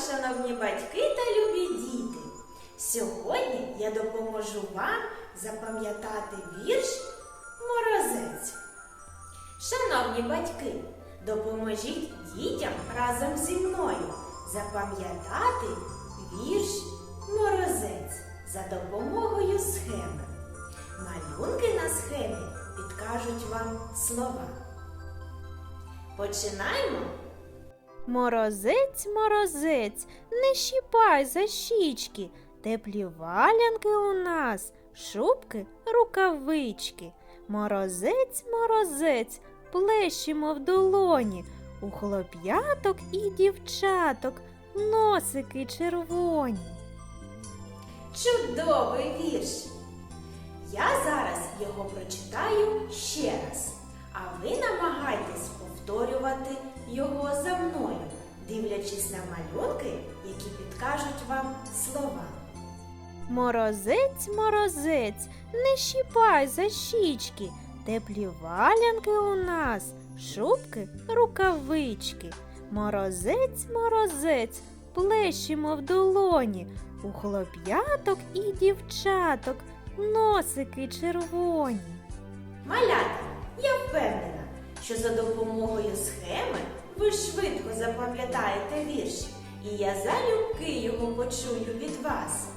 шановні батьки та любі діти! Сьогодні я допоможу вам запам'ятати вірш Морозець. Шановні батьки, допоможіть дітям разом зі мною запам'ятати вірш Морозець за допомогою схеми. Малюнки на схемі підкажуть вам слова. Починаємо. Морозець, морозець, не щіпай за щічки, теплі валянки у нас, шубки, рукавички. Морозець, морозець, плещемо в долоні, у хлоп'яток і дівчаток носики червоні. Чудовий вірш! Я зараз його прочитаю ще раз, а ви намагайтесь повторювати його за мною, дивлячись на малюнки, які підкажуть вам слова. Морозець, морозець, не щіпай за щічки, теплі валянки у нас, шубки, рукавички. Морозець, морозець, плещемо в долоні, у хлоп'яток і дівчаток носики червоні. Малята, я впевнена, що за допомогою схеми ви швидко запам'ятаєте вірш, і я залюбки його почую від вас.